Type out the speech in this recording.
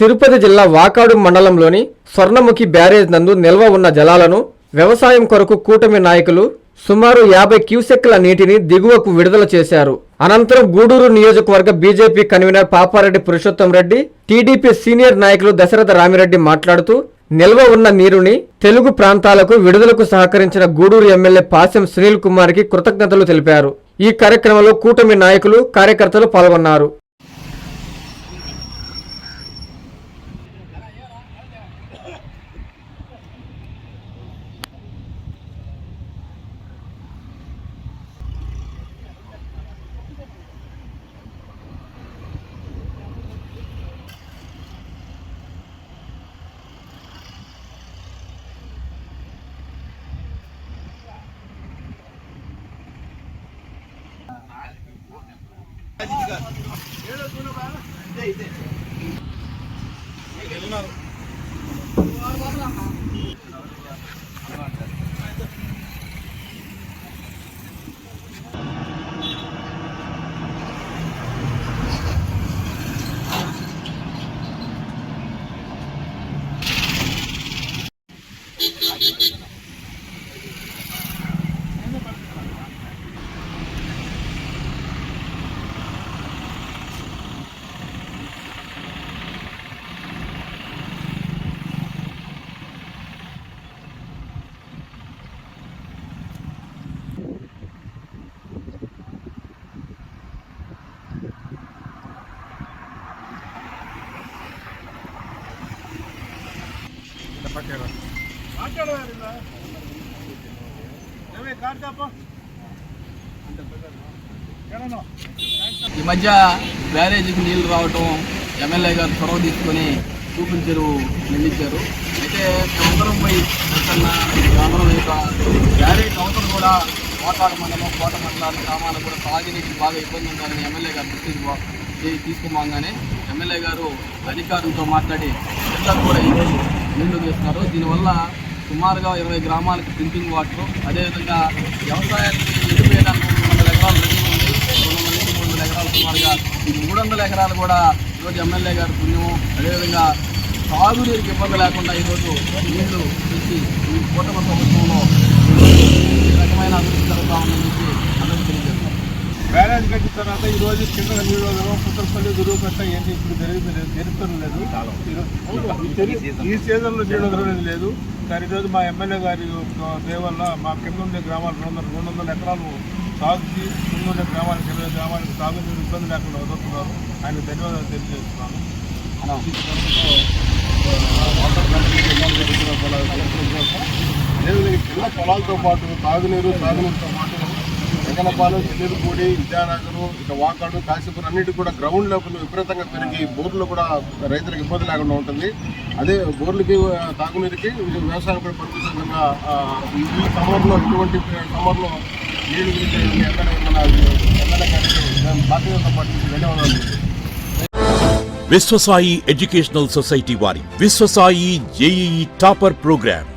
తిరుపతి జిల్లా వాకాడు మండలంలోని స్వర్ణముఖి బ్యారేజ్ నందు నిల్వ ఉన్న జలాలను వ్యవసాయం కొరకు కూటమి నాయకులు సుమారు యాభై క్యూసెక్ల నీటిని దిగువకు విడుదల చేశారు. అనంతరం గూడూరు నియోజకవర్గ BJP convenor Papireddy Purushottam Reddy TDP senior నాయకులు దశరథ రామిరెడ్డి మాట్లాడుతూ నిల్వ ఉన్న నీరుని తెలుగు ప్రాంతాలకు విడుదలకు సహకరించిన గూడూరు ఎమ్మెల్యే పాశం సునీల్ కుమార్కి కృతజ్ఞతలు తెలిపారు. ఈ కార్యక్రమంలో కూటమి నాయకులు కార్యకర్తలు పాల్గొన్నారు. వెళ్ళినారు ఈ మధ్య బ్యారేజీకి నీళ్ళు రావటం ఎమ్మెల్యే గారు చొరవ తీసుకొని చూపించారు నిందించారు. అయితే సముద్రం పోయి ఎక్కడన్నా గ్రామంలో యొక్క బ్యారేజ్ అవసరం కూడా కోటాడ మండలం కోట మండలాలు గ్రామాలకు కూడా తాగునీటికి బాగా ఇబ్బంది ఉందని ఎమ్మెల్యే గారు దృష్టికి తీసుకోమాగానే ఎమ్మెల్యే గారు అధికారులతో మాట్లాడి ఇళ్ళకు కూడా ఈరోజు నీళ్ళు తీస్తున్నారు. దీనివల్ల సుమారుగా ఇరవై గ్రామాలకు డ్రింకింగ్ వాటర్ అదేవిధంగా వ్యవసాయానికి ఎండిపోయడానికి మూడు వందల ఎకరాలు రెడీ ఉంది. రెండు వందల నుంచి మూడు వందల ఎకరాలు సుమారుగా ఈ మూడు వందల ఎకరాలు కూడా ఈరోజు ఎమ్మెల్యే గారి పుణ్యము. అదేవిధంగా సాగునీరుకి ఇబ్బంది లేకుండా ఈరోజు నీళ్ళు తీసి ఈ కూటమి ప్రభుత్వంలో ఈ రకమైన అభివృద్ధి జరుగుతూ ఉందని చెప్పి బ్యారేజ్ కట్టిన తర్వాత ఈ రోజు కింద నీళ్ళు పుత్తపల్లి దురుగట్ట ఏంటి ఇప్పుడు జరిగింది జరుగుతుంది లేదు ఈ ఈ సీజన్లో నీళ్ళు లేదు. కానీ ఈరోజు మా ఎమ్మెల్యే గారి దేవ మా కింద ఉండే గ్రామాలు రెండు వందల రెండు వందల ఎకరాలు సాగుకి కింద ఉండే గ్రామానికి ఇరవై గ్రామాలకు సాగునీరు ఇబ్బంది లేకుండా వదులుతున్నారు. ఆయన ధన్యవాదాలు తెలియజేస్తున్నాను. అదేవిధంగా కింద పొలాలతో పాటు తాగునీరు సాగునీరుతో పాటు జగనపాలెం చిల్లూరుపూడి విద్యానగరు ఇక వాకాడు కాశీపూర్ అన్నిటి కూడా గ్రౌండ్ లెవెల్ విపరీతంగా పెరిగి బోర్లు కూడా రైతులకు ఇబ్బంది లేకుండా ఉంటుంది. అదే బోర్లకి తాగునీరుకి వ్యవసాయం కూడా పనిచేసే విధంగా ఈ ఈ సమ్మర్లో ఇటువంటి సమ్మర్లో నీళ్ళు గురించి ఎమ్మెల్యే మన ఎమ్మెల్యే గారికి ధన్యవాదాలు విశ్వసాయి ఎడ్యుకేషనల్ సొసైటీ వారి Vishwasai JEE topper program.